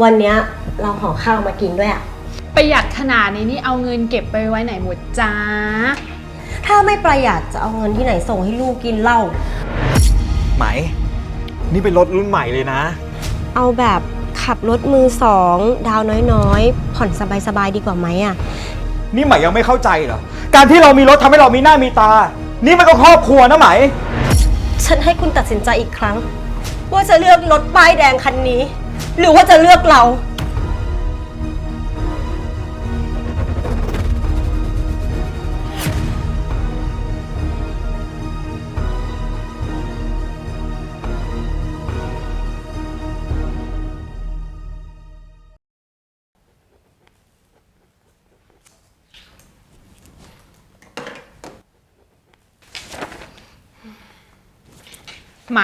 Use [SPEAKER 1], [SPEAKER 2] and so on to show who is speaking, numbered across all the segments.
[SPEAKER 1] วันเนี้ยเราห่อข้าวมากินด้วยอะ
[SPEAKER 2] ประหยัดขนาดนี้นี่เอาเงินเก็บไปไว้ไหนหมดจ้า
[SPEAKER 1] ถ้าไม่ประหยัดจะเอาเงินที่ไหนส่งให้ลูกกินเหล้า
[SPEAKER 3] ไหม นี่เป็นรถรุ่นใหม่เลยนะ
[SPEAKER 1] เอาแบบขับรถมือสอง ดาวน้อยๆ ผ่อนสบายๆดีกว่าไหมอะ
[SPEAKER 3] นี่ไหมยังไม่เข้าใจเหรอ การที่เรามีรถทำให้เรามีหน้ามีตา นี่มันก็ครอบครัวนะไหม
[SPEAKER 1] ฉันให้คุณตัดสินใจอีกครั้ง ว่าจะเลือกรถป้ายแดงคันนี้ หรือว่าจะเลือกเรา
[SPEAKER 2] ไหม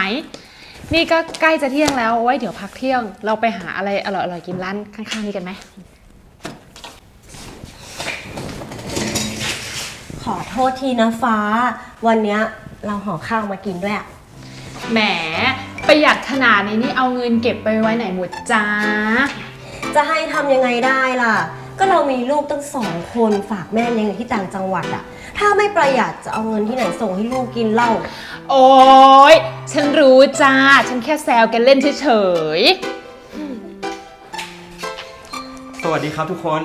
[SPEAKER 2] นี่ก็ใกล้จะเที่ยงแล้วเอาไว้เดี๋ยวพักเที่ยง เราไปหาอะไรอร่อยๆกินร้านข้างๆนี้กันไหม
[SPEAKER 1] ขอโทษทีนะฟ้า วันเนี้ยเราห่อข้าวมากินด้วยอะ
[SPEAKER 2] แหมประหยัดขนาดนี้นี่เอาเงินเก็บไปไว้ไหนหมดจ้า
[SPEAKER 1] จะให้ทำยังไงได้ล่ะ ก็เรามีลูกตั้งสองคนฝากแม่เลี้ยงอยู่ที่ต่างจังหวัดอะถ้าไม่ประหยัดจะเอาเงินที่ไหนส่งให้ลูกกินเหล้า
[SPEAKER 2] โอ๊ยฉันรู้จ้า ฉันแค่แซวกันเล่นเฉย
[SPEAKER 3] สวัสดีครับทุกคน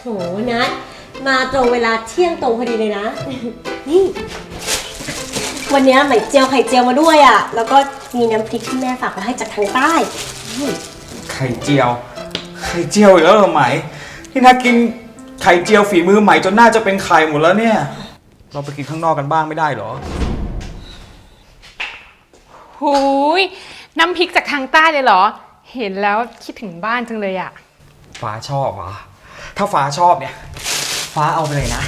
[SPEAKER 1] โหนัดมาตรงเวลาเที่ยงตรงพอดีเลยนะ นี่ วันเนี้ยไหมเจียวไข่เจียวมาด้วยอะแล้วก็มีน้ำพริกที่แม่ฝากมาให้จากทางใต้
[SPEAKER 3] ไข่เจียว ไข่เจียวอีกแล้วเหรอไหมที่นักกินไข่เจียวฝีมือไหมจนน่าจะเป็นไข่หมดแล้วเนี่ย เราไปกินข้างนอกกันบ้างไม่ได้เหรอ
[SPEAKER 2] ๆหูย น้ำพริกจากทางใต้เลยเหรอ เห็นแล้วคิดถึงบ้านจังเลยอะ
[SPEAKER 3] ฟ้าชอบเหรอ ถ้าฟ้าชอบเนี่ย ฟ้าเอาไปเลยนะ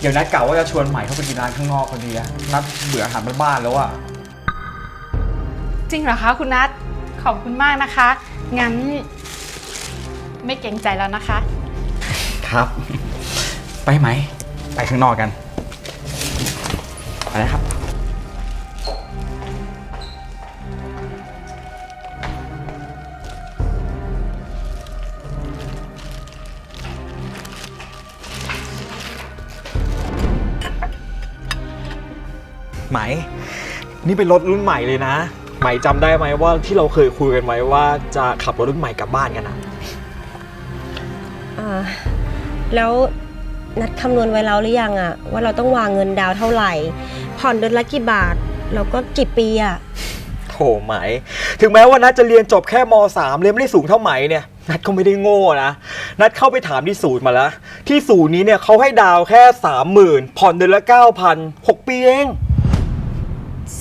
[SPEAKER 3] เดี๋ยวนัดเก่าว่าจะชวนใหม่เข้าไปกินร้านข้างนอกคนดีอะนัดเบื่ออาหารบ้านๆแล้วอะ
[SPEAKER 2] จริงเหรอคะคุณนัทขอบคุณมากนะคะ งั้น ไม่เกรงใจแล้วนะคะ
[SPEAKER 3] ครับ ไปไหม ไปข้างนอกกัน ไปนะครับไหม นี่เป็นรถรุ่นใหม่เลยนะ ไหมจำได้ไหมว่าที่เราเคยคุยกันไว้ว่าจะขับรถรุ่นใหม่กลับบ้านกันอะ
[SPEAKER 1] อ่าแล้วนัดคำนวณไว้แล้วหรือยังอะว่าเราต้องวางเงินดาวน์เท่าไหร่ ผ่อนเดือนละกี่บาท แล้วก็กี่ปีอะ
[SPEAKER 3] โถไหม ถึงแม้ว่านัดจะเรียนจบแค่ม .3 เรียนไม่ได้สูงเท่าไหมเนี่ย นัดก็ไม่ได้โง่นะ นัดเข้าไปถามที่ศูนย์มาแล้ว ที่ศูนย์นี้เนี่ยเขาให้ดาวแค่ 30,000 ผ่อนเดือนละ 9,000 6 ปีเอง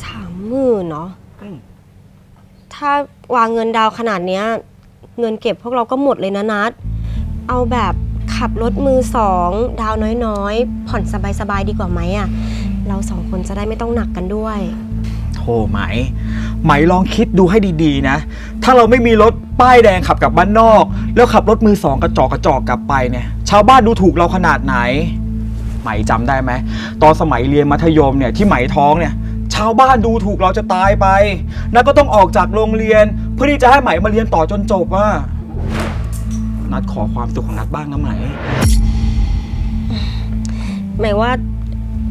[SPEAKER 1] สามหมื่นเนาะ
[SPEAKER 3] อืม
[SPEAKER 1] ถ้าวางเงินดาวน์ขนาดเนี้ย เงินเก็บพวกเราก็หมดเลยนะนัด เอาแบบขับรถมือสอง ดาวน้อยๆ ผ่อนสบายๆดีกว่าไหมอะ เราสองคนจะได้ไม่ต้องหนักกันด้วย
[SPEAKER 3] โถไหม ไหมลองคิดดูให้ดีๆนะ ถ้าเราไม่มีรถป้ายแดงขับกลับบ้านนอก แล้วขับรถมือสองกระจอกกระจอกกลับไปเนี่ย ชาวบ้านดูถูกเราขนาดไหน ไหมจำได้ไหม ตอนสมัยเรียนมัธยมเนี่ยที่ไหมท้องเนี่ย ชาวบ้านดูถูกเราจะตายไปนัดก็ต้องออกจากโรงเรียน เพื่อที่จะให้ไหมมาเรียนต่อจนจบว่านัดขอความสุขของนัดบ้างนะไหม
[SPEAKER 1] หมายว่า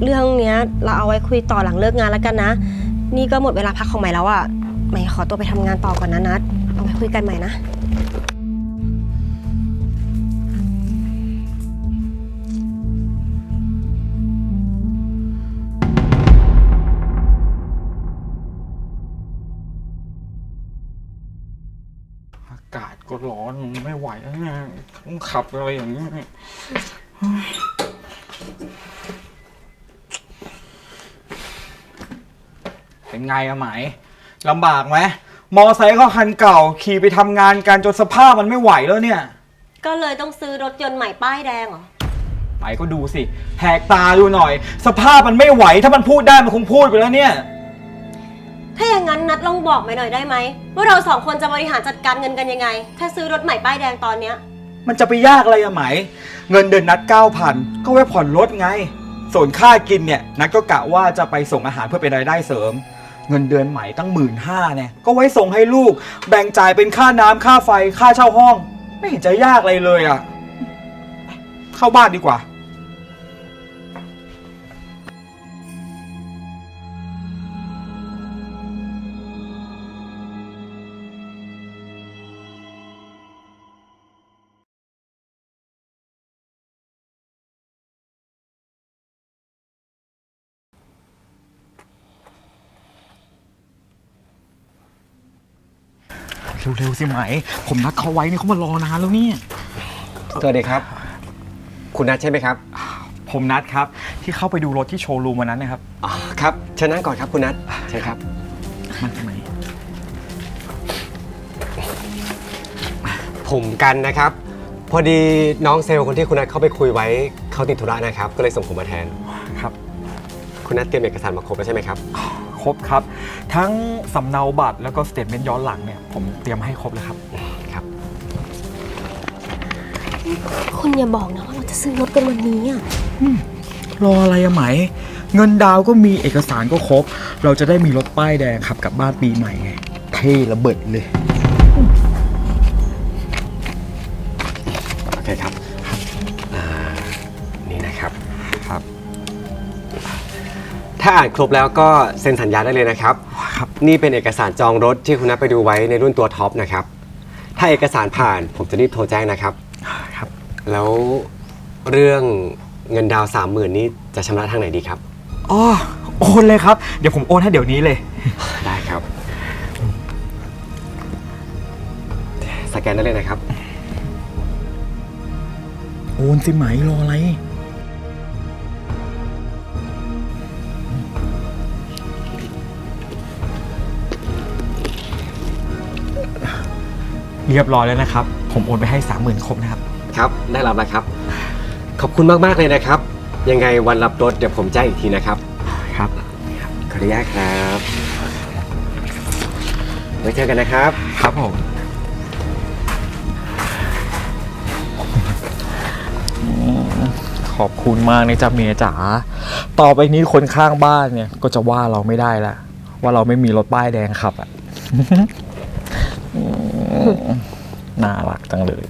[SPEAKER 1] เรื่องเนี้ยเราเอาไว้คุยต่อหลังเลิกงานแล้วกันนะ นี่ก็หมดเวลาพักของใหม่แล้วอะใหม่ขอตัวไปทำงานต่อก่อนนะนัดเอาไว้คุยกันใหม่นะ
[SPEAKER 3] อากาศก็ร้อนไม่ไหวแล้วเนี่ยต้องขับอะไรอย่างนี้เป็น ไงอะไหมลำบากไหมมอไซค์ก็คันเก่าขี่ไปทำงานกันจนสภาพมันไม่ไหวแล้วเนี่ย
[SPEAKER 1] ก็เลยต้องซื้อรถยนต์ใหม่ป้ายแดงเหรอ
[SPEAKER 3] ไหมก็ดูสิแหกตาดูหน่อย สภาพมันไม่ไหว ถ้ามันพูดได้มันคงพูดไปแล้วเนี่ย
[SPEAKER 1] ถ้าอย่างนั้นนัดลองบอกใหม่หน่อยได้ไหมว่าเราสองคนจะบริหารจัดการเงินกันยังไง ถ้าซื้อรถใหม่ป้ายแดงตอนเนี้ย
[SPEAKER 3] มันจะไปยากอะไรอะไหม เงินเดือนนัด 9,000 ก็ไว้ผ่อนรถไง ส่วนค่ากินเนี่ย นัดก็กะว่าจะไปส่งอาหารเพื่อเป็นรายได้เสริม เงินเดือนใหม่ตั้งหมื่นห้าเนี่ยก็ไว้ส่งให้ลูก แบ่งจ่ายเป็นค่าน้ำค่าไฟค่าเช่าห้อง ไม่เห็นจะยากอะไรเลยอะ่ะ เข้าบ้านดีกว่า เร็วๆสิไหม ผมนัดเขาไว้เนี่ยเขามารอนานแล้วเนี่ย
[SPEAKER 4] สวัสดีครับ คุณนัทใช่ไหมครับ
[SPEAKER 3] ผมนัดครับ ที่เข้าไปดูรถที่โชว์รูมวันนั้นนะครับ
[SPEAKER 4] อ๋อครับเชิญนั่งก่อนครับคุณนัทใช่ครับ
[SPEAKER 3] มันทำไม
[SPEAKER 4] ผมกันนะครับ พอดีน้องเซลล์คนที่คุณนัทเข้าไปคุยไว้เขาติดธุระนะครับ ก็เลยส่งผมมาแทน
[SPEAKER 3] ครับ
[SPEAKER 4] คุณนัทเตรียมเอกสารมาครบแล้วใช่ไหมครับ
[SPEAKER 3] ครบครับ ทั้งสำเนาบัตรแล้วก็สเตทเมนต์ย้อนหลังเนี่ยผมเตรียมให้ครบแล้วครับ
[SPEAKER 4] ครับ
[SPEAKER 1] คุณอย่าบอกนะว่าเราจะซื้อรถกันวันนี้อะ
[SPEAKER 3] รออะไรอะไหม เงินดาวก็มีเอกสารก็ครบ เราจะได้มีรถป้ายแดงขับกลับบ้านปีใหม่ไงเท่ระเบิดเลย
[SPEAKER 4] โอเคครับอ่านี่นะครับ
[SPEAKER 3] ครับ
[SPEAKER 4] ถ้าอ่านครบแล้วก็เซ็นสัญญาได้เลยนะครับ
[SPEAKER 3] ครับ
[SPEAKER 4] นี่เป็นเอกสารจองรถที่คุณนัทไปดูไว้ในรุ่นตัวท็อปนะครับ ถ้าเอกสารผ่านผมจะรีบโทรแจ้งนะครับ
[SPEAKER 3] ครับ
[SPEAKER 4] แล้วเรื่องเงินดาวสามหมื่นนี้จะชำระทางไหนดีครับ
[SPEAKER 3] อ๋อโอนเลยครับ เดี๋ยวผมโอนให้เดี๋ยวนี้เลย
[SPEAKER 4] ได้ครับ สแกนได้เลยนะครับ
[SPEAKER 3] โอนสิไหมรออะไร เรียบร้อยแล้วนะครับ ผมโอนไปให้สามหมื่นครบนะครับ
[SPEAKER 4] ครับได้รับแล้วครับ ขอบคุณมากๆเลยนะครับ ยังไงวันรับรถเดี๋ยวผมแจ้งอีกทีนะครับ
[SPEAKER 3] ครับ
[SPEAKER 4] ขออนุญาตครับไว้เจอกันนะครับ
[SPEAKER 3] ครับผม ขอบคุณมากนะจ๊ะเมียจ๋า ต่อไปนี้คนข้างบ้านเนี่ย ก็จะว่าเราไม่ได้ละว่าเราไม่มีรถป้ายแดงขับอะอืม น่ารักจังเลย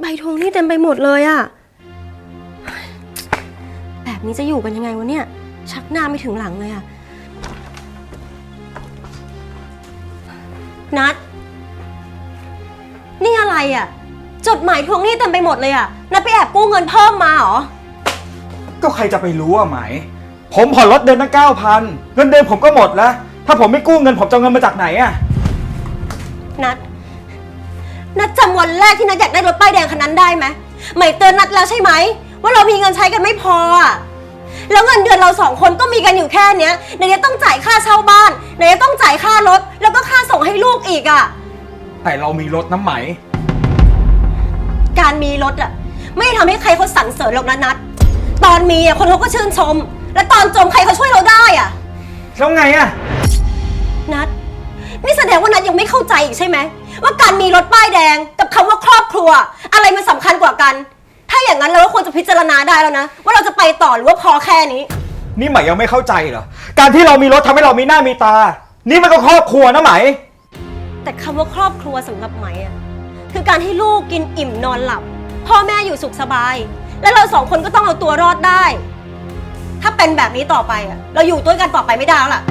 [SPEAKER 1] ใบทวงหนี่เต็มไปหมดเลยอะแบบนี้จะอยู่กันยังไงวะเนี่ย ชักหน้าไม่ถึงหลังเลยอะ นัด นี่อะไรอะจดหมายทวงหนี้เต็มไปหมดเลยอะนัดไปแอบกู้เงินเพิ่มมาเหรอ
[SPEAKER 3] ก็ใครจะไปรู้อะไหม ผมผ่อนรถเดือนตั้งเก้าพันเงินเดือนผมก็หมดแล้ว ถ้าผมไม่กู้เงินผมจะเอาเงินมาจากไหนอะ
[SPEAKER 1] นัด นัดจำวันแรกที่นัดอยากได้รถป้ายแดงคันนั้นได้ไหมใหม่เตือนนัดแล้วใช่ไหม ว่าเรามีเงินใช้กันไม่พออะ แล้วเงินเดือนเราสองคนก็มีกันอยู่แค่เนี้ยไหนจะต้องจ่ายค่าเช่าบ้านไหนจะต้องจ่ายค่ารถ แล้วก็ค่าส่งให้ลูกอีกอะ
[SPEAKER 3] แต่เรามีรถน้ำไหม
[SPEAKER 1] การมีรถอะไม่ทำให้ใครเขาสรรเสริญหรอกนะนัดตอนมีอะคนเขาก็ชื่นชม และตอนจมใครเขาช่วยเราได้อะ
[SPEAKER 3] แล้วไงอะ
[SPEAKER 1] นัดนี่แสดงว่านัดยังไม่เข้าใจอีกใช่ไหมว่าการมีรถป้ายแดงกับคำว่าครอบครัว อะไรมันสำคัญกว่ากัน ถ้าอย่างนั้นเราก็ควรจะพิจารณาได้แล้วนะ ว่าเราจะไปต่อหรือว่าพอแค่นี้
[SPEAKER 3] นี่ไหมยังไม่เข้าใจเหรอ การที่เรามีรถทำให้เรามีหน้ามีตา นี่มันก็ครอบครัวนะไหม
[SPEAKER 1] แต่คำว่าครอบครัวสำหรับไหมอะคือการให้ลูกกินอิ่มนอนหลับ พ่อแม่อยู่สุขสบาย และเราสองคนก็ต้องเอาตัวรอดได้ ถ้าเป็นแบบนี้ต่อไปอะเราอยู่ด้วยกันต่อไปไม่ได้แล้วล่ะ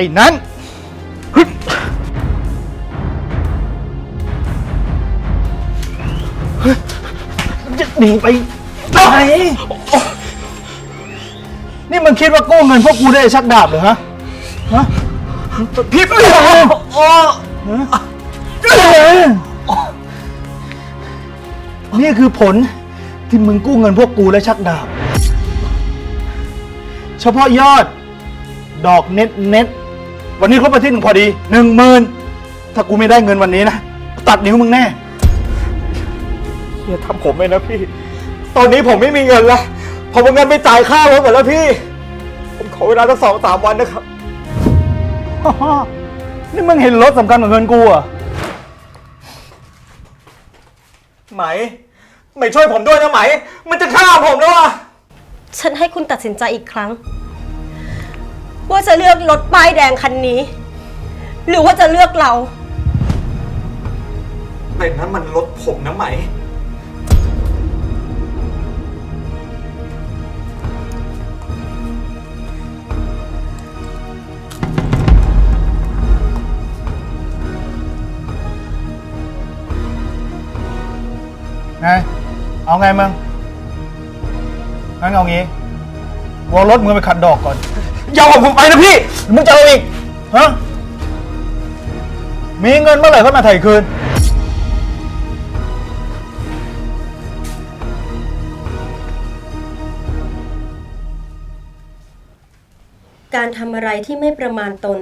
[SPEAKER 3] อ้นั้นเฮ้ยจะหนีไปไหน
[SPEAKER 5] นี่มันคิดว่ากู้เงินพวกกูได้ชักดาบเหรอฮะฮะ
[SPEAKER 3] พี่โอ้
[SPEAKER 5] นี่คือผลที่มึงกู้เงินพวกกูและชักดาบ เฉพาะยอด ดอกเน็ตเน็ต วันนี้ครบอาทิตย์หนึ่งพอดีหนึ่งหมื่นถ้ากูไม่ได้เงินวันนี้นะตัดนิ้วมึงแน่
[SPEAKER 3] อย่าทำผมเลยนะพี่ ตอนนี้ผมไม่มีเงินแล้วผมเอาเงินไปจ่ายค่ารถหมดแล้วพี่ ผมขอเวลาสักสองสามวันนะครับ
[SPEAKER 5] นี่มึงเห็นรถสำคัญกว่าเงินกูเหรอะ
[SPEAKER 3] ไหม ไหมช่วยผมด้วยนะไหม มันจะฆ่าผมแล้วอะ
[SPEAKER 1] ฉันให้คุณตัดสินใจอีกครั้ง ว่าจะเลือกรถป้ายแดงคันนี้ หรือว่าจะเลือกเรา
[SPEAKER 3] แต่นั้นมันรถผมนะไหม
[SPEAKER 5] ไง เอาไงมึงงั้นเอางี้วอรถมึงไปขัดดอกก่อน
[SPEAKER 3] อย่าเอาผมไปนะพี่
[SPEAKER 5] มึงจะเอาอีก ฮะ มีเงินเมื่อไหร่ค่อยมาไถ่คืน
[SPEAKER 1] การทำอะไรที่ไม่ประมาณตน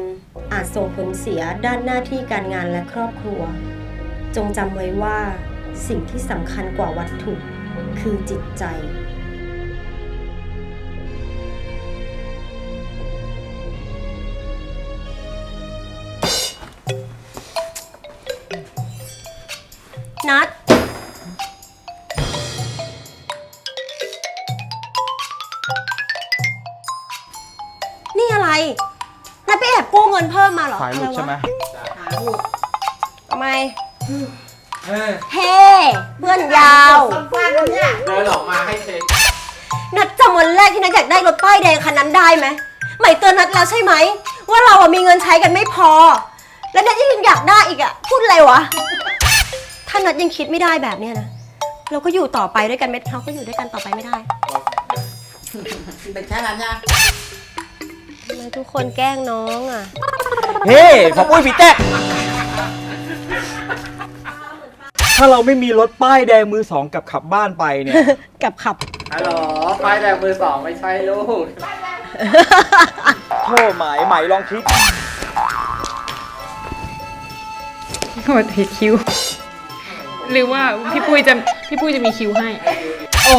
[SPEAKER 1] อาจส่งผลเสียด้านหน้าที่การงานและครอบครัว จงจำไว้ว่า สิ่งที่สำคัญกว่าวัตถุ คือจิตใจ นัด นี่อะไร นัดไปแอบกู้เงินเพิ่มมาเหรอ
[SPEAKER 3] ถ่ายรูปใช่ไหม
[SPEAKER 1] ทำไมเฮ้เพื่อนยาว
[SPEAKER 6] เดินออกมาให้เช็ค
[SPEAKER 1] นัดจำวันแรกที่นัดอยากได้รถป้ายแดงคันนั้นได้ไหมใหม่เตือนนัดแล้วใช่ไหม ว่าเราอะมีเงินใช้กันไม่พอ และนัดยังอยากได้อีกอะพูดอะไรวะถ้านัดยังคิดไม่ได้แบบเนี้ยนะ เราก็อยู่ต่อไปด้วยกันไม่เราก็อยู่ด้วยกันต่อไปไม่ได้
[SPEAKER 6] เป็นแค่นั้นนะ
[SPEAKER 1] ทำไมทุกคนแกล้งน้องอะ
[SPEAKER 3] เฮ้ผมอุ้ยผีแจ๊กถ้าเราไม่มีรถป้ายแดงมือสองกลับขับบ้านไปเนี่ย
[SPEAKER 1] กับขับ
[SPEAKER 6] ฮัลโหลไฟแดงมือสองไม่ใช่ลูก
[SPEAKER 3] โทษไหมไหมลองคิด
[SPEAKER 2] หมดผิดคิว หรือว่าพี่ปุ้ยจะพี่ปุ้ยจะมีคิวให้ โอ้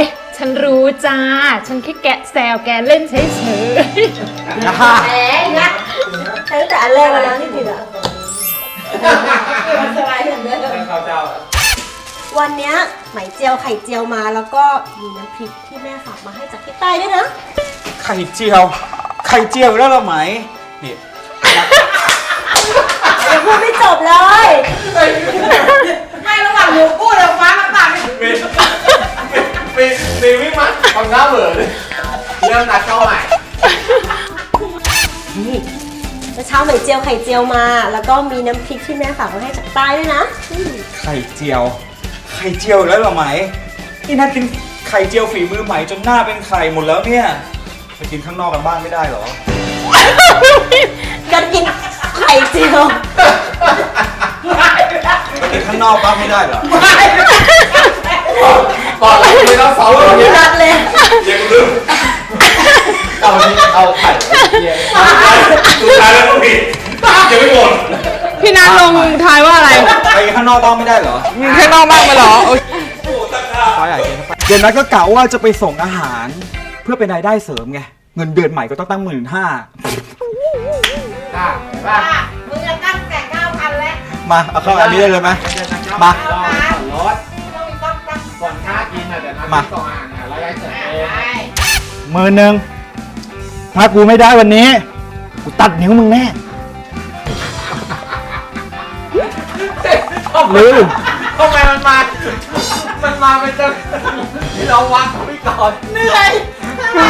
[SPEAKER 2] ยฉันรู้จ้า ฉันแค่แกะแซวแกเล่นเฉย
[SPEAKER 1] ตั้งแต่อันแรกแล้วนะที่ผิดอะวันเนี้ยไหมเจียวไข่เจียวมาแล้วก็มีน้ำพริกที่แม่ฝากมาให้จากที่ใต้ด้วยนะ
[SPEAKER 3] ไข่เจียว ไข่เจียวอีกแล้วเหราไหมนี่
[SPEAKER 1] ยังพูดไม่จบเลย
[SPEAKER 6] ไม่ระหว่างหมูกู้แล้วฟ้าน้ำตาลมีมีมีวิ่งมาทำหน้าเบื่อเลยเริ่มนัดเข้าใหม่
[SPEAKER 1] เมื่อเช้าไหมเจียวไข่เจียวมา แล้วก็มีน้ำพริกที่แม่ฝากมาให้จากใต้ด้วยนะ
[SPEAKER 3] ไข่เจียว ไข่เจียวอีกแล้วเหรอไหม นี่นัดกินไข่เจียวฝีมือไหมจนหน้าเป็นไข่หมดแล้วเนี่ยไปกินข้างนอกกันบ้างไม่ได้เหรอ
[SPEAKER 1] กันกินไข่เจียว
[SPEAKER 3] ไปกินข้างนอกบ้างไม่ได้เหรอ
[SPEAKER 6] บอกเลยไม่ต้องซ้อมเลย
[SPEAKER 1] นัดเลย
[SPEAKER 6] ยังลืมเอาที่เอาไข่เยี่ย
[SPEAKER 7] สุดท้ายแล้วก็ผิดยังไม่หมด
[SPEAKER 2] พี่นัทลงทายว่าอะไร
[SPEAKER 3] ไปข้างนอกบ้างไม่ได้เหรอ
[SPEAKER 2] มีข้างนอกบ้างไหมเหรอโอ๊ย
[SPEAKER 3] เดี๋ยวนัดก็กะว่าจะไปส่งอาหาร เพื่อเป็นรายได้เสริมไงเงินเดือนใหม่ก็ต้องตั้งหมื่นห้า
[SPEAKER 6] ได้ป่ะ
[SPEAKER 8] มึงจะตั้ง
[SPEAKER 3] มาเอาเข้าอันนี้ได้เลยไหม มา
[SPEAKER 6] รถ
[SPEAKER 8] ต้องต้องตั้ง
[SPEAKER 6] ส่วนค่ากินอะเดี๋ยวนัด
[SPEAKER 3] มา
[SPEAKER 6] ส่งอาหารอะแล้วยายเสร็จเอง
[SPEAKER 8] ได้
[SPEAKER 5] หมื่นหนึ่งถ้ากูไม่ได้วันนี้ กูตัดนิ้วมึงแน่ลืม
[SPEAKER 6] ทำไมมันมา มันมาเป็นจังที่เราวักเขาไปก่อน
[SPEAKER 8] เหนื่อยทำไม